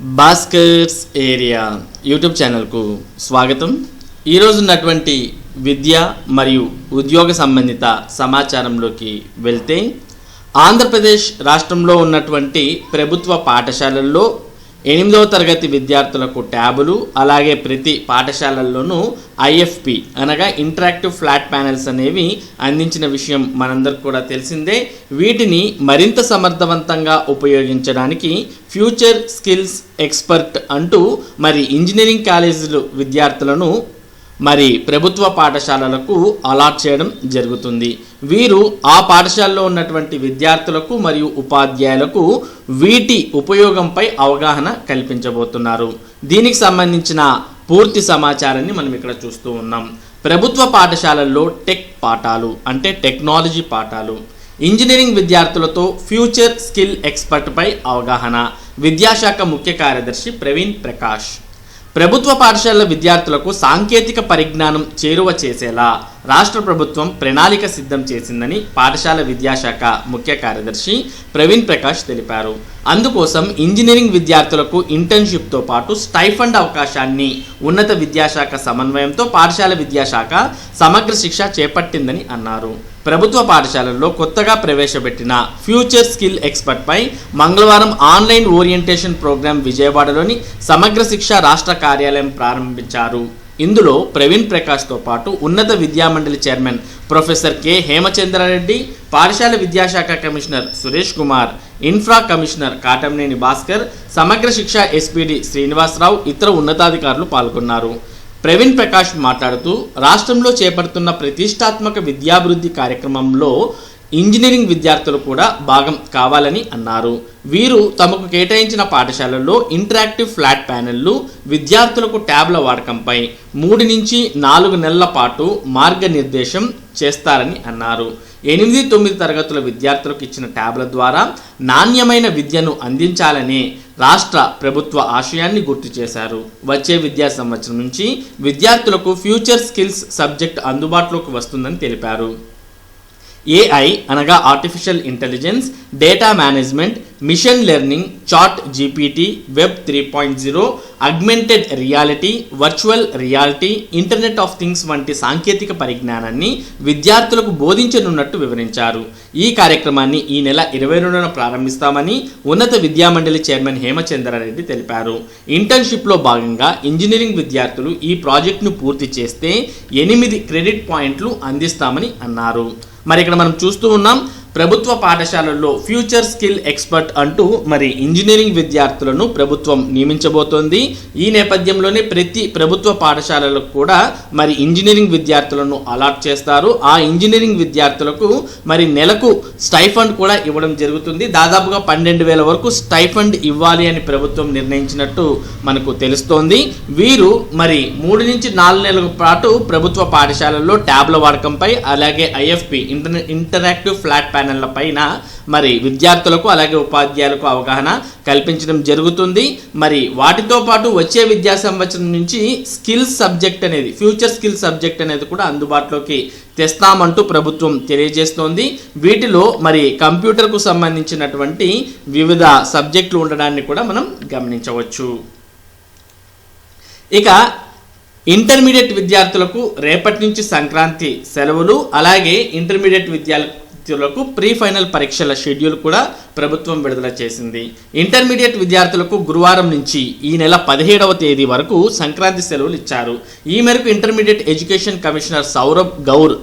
Bhaskar's area YouTube ఛానల్కు స్వాగతం. ఈరోజు ఉన్నటువంటి విద్య మరియు ఉద్యోగ సంబంధిత సమాచారంలోకి వెళ్తే ఆంధ్రప్రదేశ్ రాష్ట్రంలో ఉన్నటువంటి ప్రభుత్వ పాఠశాలల్లో ఎనిమిదవ తరగతి విద్యార్థులకు ట్యాబులు అలాగే ప్రతి పాఠశాలల్లోనూ ఐఎఫ్పి అనగా ఇంటరాక్టివ్ ఫ్లాట్ ప్యానెల్స్ అనేవి అందించిన విషయం మనందరికి కూడా తెలిసిందే. వీటిని మరింత సమర్థవంతంగా ఉపయోగించడానికి ఫ్యూచర్ స్కిల్స్ ఎక్స్పర్ట్ అంటూ మరి ఇంజనీరింగ్ కాలేజీలు విద్యార్థులను మరి ప్రభుత్వ పాఠశాలలకు అలాట్ చేయడం జరుగుతుంది. వీరు ఆ పాఠశాలలో ఉన్నటువంటి విద్యార్థులకు మరియు ఉపాధ్యాయులకు వీటి ఉపయోగంపై అవగాహన కల్పించబోతున్నారు. దీనికి సంబంధించిన పూర్తి సమాచారాన్ని మనం ఇక్కడ చూస్తూ ఉన్నాం. ప్రభుత్వ పాఠశాలల్లో టెక్ పాఠాలు అంటే టెక్నాలజీ పాఠాలు. ఇంజనీరింగ్ విద్యార్థులతో ఫ్యూచర్ స్కిల్ ఎక్స్పర్ట్పై అవగాహన. విద్యాశాఖ ముఖ్య కార్యదర్శి ప్రవీణ్ ప్రకాష్. ప్రభుత్వ పాఠశాలల విద్యార్థులకు సాంకేతిక పరిజ్ఞానం చేరువ చేసేలా రాష్ట్ర ప్రభుత్వం ప్రణాళిక సిద్ధం చేసిందని పాఠశాల విద్యాశాఖ ముఖ్య కార్యదర్శి ప్రవీణ్ ప్రకాష్ తెలిపారు. అందుకోసం ఇంజనీరింగ్ విద్యార్థులకు ఇంటర్న్షిప్తో పాటు స్టైఫండ్ అవకాశాన్ని ఉన్నత విద్యాశాఖ సమన్వయంతో పాఠశాల విద్యాశాఖ సమగ్ర శిక్ష చేపట్టిందని అన్నారు. ప్రభుత్వ పాఠశాలల్లో కొత్తగా ప్రవేశపెట్టిన ఫ్యూచర్ స్కిల్ ఎక్స్పర్ట్పై మంగళవారం ఆన్లైన్ ఓరియంటేషన్ ప్రోగ్రాం విజయవాడలోని సమగ్ర శిక్ష రాష్ట్ర కార్యాలయం ప్రారంభించారు. ఇందులో ప్రవీణ్ ప్రకాష్తో పాటు ఉన్నత విద్యామండలి చైర్మన్ ప్రొఫెసర్ కె. హేమచంద్రారెడ్డి పాఠశాల విద్యాశాఖ commissioner Suresh Kumar infra commissioner Katamneni Bhaskar Samagra Shiksha SPD Srinivasarao ఇతర ఉన్నతాధికారులు పాల్గొన్నారు. ప్రవీణ్ ప్రకాష్ మాట్లాడుతూ రాష్ట్రంలో చేపడుతున్న ప్రతిష్టాత్మక విద్యాభివృద్ధి కార్యక్రమంలో ఇంజనీరింగ్ విద్యార్థులు కూడా భాగం కావాలని అన్నారు. వీరు తమకు కేటాయించిన పాఠశాలల్లో ఇంటరాక్టివ్ ఫ్లాట్ ప్యానెళ్ళు విద్యార్థులకు ట్యాబ్ల వాడకంపై మూడు నుంచి నాలుగు నెలల పాటు మార్గనిర్దేశం చేస్తారని అన్నారు. ఎనిమిది తొమ్మిది తరగతుల విద్యార్థులకు ఇచ్చిన ట్యాబ్ల ద్వారా నాణ్యమైన విద్యను అందించాలనే రాష్ట్ర ప్రభుత్వ ఆశయాన్ని గుర్తు చేశారు. వచ్చే విద్యా సంవత్సరం నుంచి విద్యార్థులకు ఫ్యూచర్ స్కిల్స్ సబ్జెక్ట్ అందుబాటులోకి వస్తుందని తెలిపారు. ఏఐ అనగా artificial intelligence data management machine learning chat GPT web three point zero augmented reality virtual reality internet of things వంటి సాంకేతిక పరిజ్ఞానాన్ని విద్యార్థులకు బోధించనున్నట్టు వివరించారు. ఈ కార్యక్రమాన్ని ఈ నెల ఇరవై రెండున ప్రారంభిస్తామని ఉన్నత విద్యామండలి చైర్మన్ హేమచంద్రారెడ్డి తెలిపారు. ఇంటర్న్షిప్లో భాగంగా ఇంజనీరింగ్ విద్యార్థులు ఈ ప్రాజెక్టును పూర్తి చేస్తే ఎనిమిది క్రెడిట్ పాయింట్లు అందిస్తామని అన్నారు. మరి ఇక్కడ మనం చూస్తూ ఉన్నాం ప్రభుత్వ పాఠశాలల్లో ఫ్యూచర్ స్కిల్ ఎక్స్పర్ట్ అంటూ మరి ఇంజనీరింగ్ విద్యార్థులను ప్రభుత్వం నియమించబోతోంది. ఈ నేపథ్యంలోనే ప్రతి ప్రభుత్వ పాఠశాలలకు కూడా మరి ఇంజనీరింగ్ విద్యార్థులను అలాట్ చేస్తారు. ఆ ఇంజనీరింగ్ విద్యార్థులకు మరి నెలకు స్టైఫండ్ కూడా ఇవ్వడం జరుగుతుంది. దాదాపుగా పన్నెండు వేల వరకు స్టైఫండ్ ఇవ్వాలి అని ప్రభుత్వం నిర్ణయించినట్టు మనకు తెలుస్తోంది. వీరు మరి మూడు నుంచి నాలుగు నెలల పాటు ప్రభుత్వ పాఠశాలల్లో ట్యాబ్ల వాడకంపై అలాగే ఐఎఫ్పి ఇంటర్ ఇంటరాక్టివ్ ఫ్లాట్ ప్యానెళ్ళ పైన మరి విద్యార్థులకు అలాగే ఉపాధ్యాయులకు అవగాహన కల్పించడం జరుగుతుంది. మరి వాటితో పాటు వచ్చే విద్యా సంవత్సరం నుంచి స్కిల్స్ సబ్జెక్ట్ అనేది ఫ్యూచర్ స్కిల్ సబ్జెక్ట్ అనేది కూడా అందుబాటులోకి తెస్తామంటూ ప్రభుత్వం తెలియజేస్తోంది. వీటిలో మరి కంప్యూటర్కు సంబంధించినటువంటి వివిధ సబ్జెక్టులు ఉండడాన్ని కూడా మనం గమనించవచ్చు. ఇక ఇంటర్మీడియట్ విద్యార్థులకు రేపటి నుంచి సంక్రాంతి సెలవులు అలాగే ఇంటర్మీడియట్ విద్యార్థులకు ప్రీ ఫైనల్ పరీక్షల షెడ్యూల్ కూడా ప్రభుత్వం విడుదల చేసింది. ఇంటర్మీడియట్ విద్యార్థులకు గురువారం నుంచి ఈ నెల పదిహేడవ తేదీ వరకు సంక్రాంతి సెలవులు ఇచ్చారు. ఈ మేరకు intermediate education commissioner Saurabh Gaur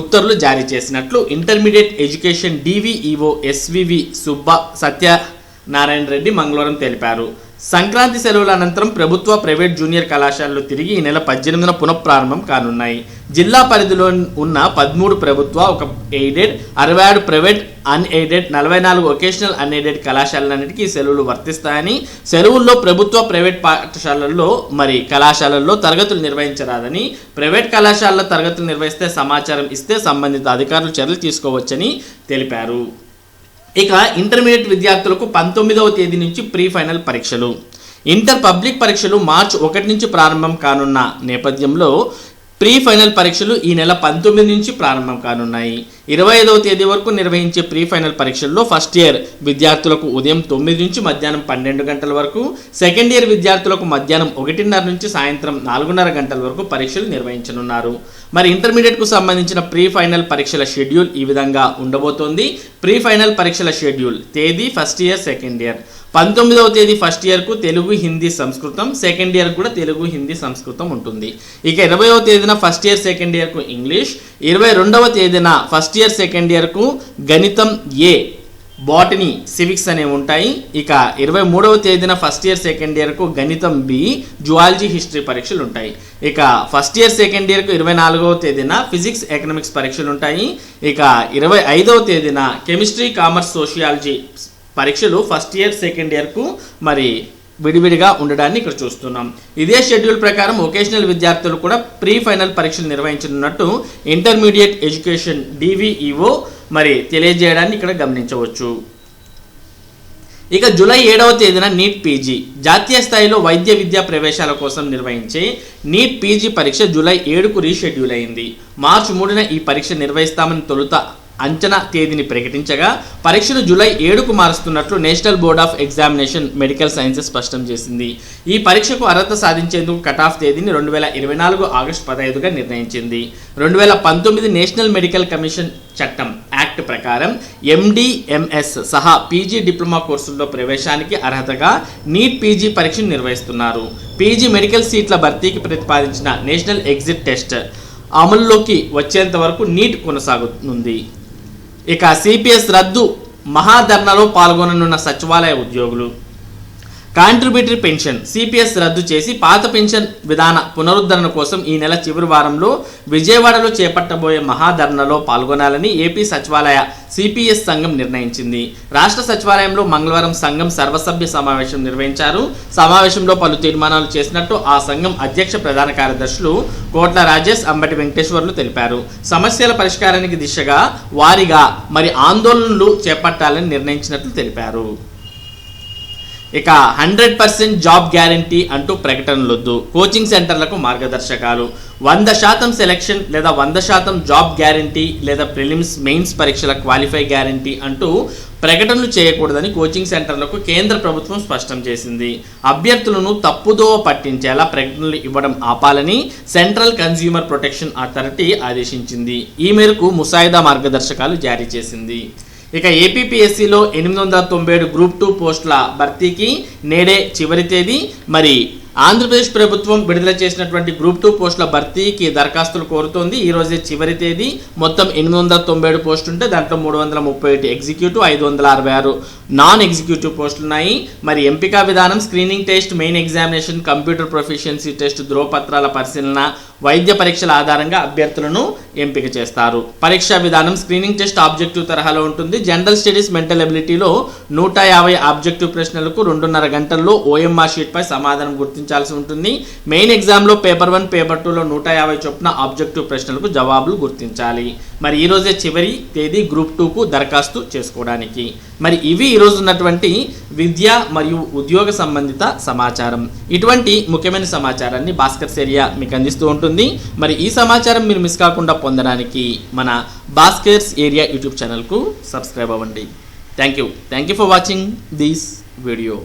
ఉత్తర్వులు జారీ చేసినట్లు intermediate education DVEO SVV Subba Satyanarayana Reddy మంగళవారం తెలిపారు. సంక్రాంతి సెలవుల అనంతరం ప్రభుత్వ ప్రైవేట్ జూనియర్ కళాశాలలు తిరిగి ఈ నెల పద్దెనిమిదిన పునఃప్రారంభం కానున్నాయి. జిల్లా పరిధిలో ఉన్న పదమూడు ప్రభుత్వ ఒక ఎయిడెడ్ అరవై ఆరు ప్రైవేట్ అన్ఎయిడెడ్ నలభై నాలుగు వొకేషనల్ అన్ఎయిడెడ్ కళాశాలలన్నిటికీ సెలవులు వర్తిస్తాయని సెలవుల్లో ప్రభుత్వ ప్రైవేట్ పాఠశాలల్లో మరి కళాశాలల్లో తరగతులు నిర్వహించరాదని ప్రైవేట్ కళాశాలలో తరగతులు నిర్వహిస్తే సమాచారం ఇస్తే సంబంధిత అధికారులు చర్యలు తీసుకోవచ్చని తెలిపారు. ఇక ఇంటర్మీడియట్ విద్యార్థులకు పంతొమ్మిదవ తేదీ నుంచి ప్రీ ఫైనల్ పరీక్షలు. ఇంటర్ పబ్లిక్ పరీక్షలు మార్చి ఒకటి నుంచి ప్రారంభం కానున్న నేపథ్యంలో ప్రీ ఫైనల్ పరీక్షలు ఈ నెల పంతొమ్మిది నుంచి ప్రారంభం కానున్నాయి. ఇరవై ఐదవ తేదీ వరకు నిర్వహించే ప్రీ ఫైనల్ పరీక్షల్లో ఫస్ట్ ఇయర్ విద్యార్థులకు ఉదయం తొమ్మిది నుంచి మధ్యాహ్నం పన్నెండు గంటల వరకు సెకండ్ ఇయర్ విద్యార్థులకు మధ్యాహ్నం ఒకటిన్నర నుంచి సాయంత్రం నాలుగున్నర గంటల వరకు పరీక్షలు నిర్వహించనున్నారు. మరి ఇంటర్మీడియట్కు సంబంధించిన ప్రీ ఫైనల్ పరీక్షల షెడ్యూల్ ఈ విధంగా ఉండబోతోంది. ప్రీ ఫైనల్ పరీక్షల షెడ్యూల్ తేదీ ఫస్ట్ ఇయర్ సెకండ్ ఇయర్ పంతొమ్మిదవ తేదీ ఫస్ట్ ఇయర్కు తెలుగు హిందీ సంస్కృతం సెకండ్ ఇయర్ కూడా తెలుగు హిందీ సంస్కృతం ఉంటుంది. ఇక ఇరవైవ తేదీన ఫస్ట్ ఇయర్ సెకండ్ ఇయర్కు ఇంగ్లీష్ ఇరవై రెండవ తేదీన ఫస్ట్ ఇయర్ సెకండ్ ఇయర్కు గణితం ఏ బాటనీ సివిక్స్ అనేవి ఉంటాయి. ఇక ఇరవై మూడవ తేదీన ఫస్ట్ ఇయర్ సెకండ్ ఇయర్కు గణితం బి జువాలజీ హిస్టరీ పరీక్షలు ఉంటాయి. ఇక ఫస్ట్ ఇయర్ సెకండ్ ఇయర్కు ఇరవై నాలుగవ తేదీన ఫిజిక్స్ ఎకనామిక్స్ పరీక్షలు ఉంటాయి. ఇక ఇరవై ఐదవ తేదీన కెమిస్ట్రీ కామర్స్ సోషియాలజీ పరీక్షలు ఫస్ట్ ఇయర్ సెకండ్ ఇయర్కు మరి విడివిడిగా ఉండడాన్ని ఇక్కడ చూస్తున్నాం. ఇదే షెడ్యూల్ ప్రకారం వొకేషనల్ విద్యార్థులు కూడా ప్రీ ఫైనల్ పరీక్షలు నిర్వహించనున్నట్టు ఇంటర్మీడియట్ ఎడ్యుకేషన్ డివిఈఓ మరి తెలియజేయడాన్ని ఇక్కడ గమనించవచ్చు. ఇక జూలై ఏడవ తేదీన నీట్ పీజీ జాతీయ స్థాయిలో వైద్య విద్యా ప్రవేశాల కోసం నిర్వహించే నీట్ పీజీ పరీక్ష జూలై ఏడుకు రీషెడ్యూల్ అయింది. మార్చి మూడున ఈ పరీక్ష నిర్వహిస్తామని తొలుత అంచనా తేదీని ప్రకటించగా పరీక్షను జూలై ఏడుకు మారుస్తున్నట్లు national board of examination medical sciences స్పష్టం చేసింది. ఈ పరీక్షకు అర్హత సాధించేందుకు కట్ ఆఫ్ తేదీని రెండు వేల ఇరవై నాలుగు ఆగస్టు పదహైదుగా నిర్ణయించింది. రెండు వేల పంతొమ్మిది నేషనల్ మెడికల్ కమిషన్ చట్టం యాక్ట్ ప్రకారం ఎండిఎంఎస్ సహా పీజీ డిప్లొమా కోర్సుల్లో ప్రవేశానికి అర్హతగా నీట్ పీజీ పరీక్షను నిర్వహిస్తున్నారు. పీజీ మెడికల్ సీట్ల భర్తీకి ప్రతిపాదించిన నేషనల్ ఎగ్జిట్ టెస్ట్ అమల్లోకి వచ్చేంత వరకు నీట్ కొనసాగుతుంది. ఇక సిపిఎస్ రద్దు మహాధర్నాలో పాల్గొననున్న సచివాలయ ఉద్యోగులు. కాంట్రిబ్యూటరీ పెన్షన్ సిపిఎస్ రద్దు చేసి పాత పెన్షన్ విధాన పునరుద్ధరణ కోసం ఈ నెల చివరి వారంలో విజయవాడలో చేపట్టబోయే మహాధర్నలో పాల్గొనాలని ఏపీ సచివాలయ సిపిఎస్ సంఘం నిర్ణయించింది. రాష్ట్ర సచివాలయంలో మంగళవారం సంఘం సర్వసభ్య సమావేశం నిర్వహించారు. సమావేశంలో పలు తీర్మానాలు చేసినట్టు ఆ సంఘం అధ్యక్ష ప్రధాన కార్యదర్శులు కోట్ల రాజేష్ అంబటి వెంకటేశ్వర్లు తెలిపారు. సమస్యల పరిష్కారానికి దిశగా వారిగా మరి ఆందోళనలు చేపట్టాలని నిర్ణయించినట్లు తెలిపారు. ఇక హండ్రెడ్ పర్సెంట్ జాబ్ గ్యారంటీ అంటూ ప్రకటనలొద్దు. కోచింగ్ సెంటర్లకు మార్గదర్శకాలు. వంద శాతం సెలెక్షన్ లేదా వంద శాతం జాబ్ గ్యారంటీ లేదా ప్రిలిమ్స్ మెయిన్స్ పరీక్షల క్వాలిఫై గ్యారంటీ అంటూ ప్రకటనలు చేయకూడదని కోచింగ్ సెంటర్లకు కేంద్ర ప్రభుత్వం స్పష్టం చేసింది. అభ్యర్థులను తప్పుదోవ పట్టించేలా ప్రకటనలు ఇవ్వడం ఆపాలని సెంట్రల్ కన్స్యూమర్ ప్రొటెక్షన్ అథారిటీ ఆదేశించింది. ఈ మేరకు ముసాయిదా మార్గదర్శకాలు జారీ చేసింది. ఇక ఏపీపీఎస్సీలో ఎనిమిది వందల తొంభై ఏడు గ్రూప్ టూ పోస్టుల భర్తీకి నేడే చివరి తేదీ. మరి ఆంధ్రప్రదేశ్ ప్రభుత్వం విడుదల చేసినటువంటి గ్రూప్ టూ పోస్టుల భర్తీకి దరఖాస్తులు కోరుతోంది. ఈ రోజే చివరి తేదీ. మొత్తం ఎనిమిది వందల తొంభై ఏడు పోస్టులు ఉంటే దాంట్లో మూడు వందల ముప్పై ఒకటి ఎగ్జిక్యూటివ్ ఐదు వందల అరవై ఆరు నాన్ ఎగ్జిక్యూటివ్ పోస్టులు ఉన్నాయి మరి ఎంపిక విధానం screening test main examination computer proficiency test ధ్రువపత్రాల పరిశీలన వైద్య పరీక్షల ఆధారంగా అభ్యర్థులను ఎంపిక చేస్తారు. పరీక్షా విధానం స్క్రీనింగ్ టెస్ట్ ఆబ్జెక్టివ్ తరహాలో ఉంటుంది. జనరల్ స్టడీస్ మెంటల్ ఎబిలిటీలో నూట యాభై ఆబ్జెక్టివ్ ప్రశ్నలకు రెండున్నర గంటల్లో ఓఎంఆర్ షీట్పై సమాధానం గుర్తించాల్సి ఉంటుంది. మెయిన్ ఎగ్జామ్లో పేపర్ వన్ పేపర్ టూలో నూట యాభై చొప్పున ఆబ్జెక్టివ్ ప్రశ్నలకు జవాబులు గుర్తించాలి. మరి ఈరోజే చివరి తేదీ గ్రూప్ టూకు దరఖాస్తు చేసుకోవడానికి. మరి ఇవి ఈరోజు ఉన్నటువంటి విద్య మరియు ఉద్యోగ సంబంధిత సమాచారం. ఇటువంటి ముఖ్యమైన సమాచారాన్ని భాస్కర్ ఏరియా మీకు అందిస్తూ ఉంటుంది. మరి ఈ సమాచారం మీరు మిస్ కాకుండా పొందడానికి మన భాస్కర్స్ ఏరియా యూట్యూబ్ ఛానల్కు సబ్స్క్రైబ్ అవ్వండి. Thank you. Thank you for watching this video.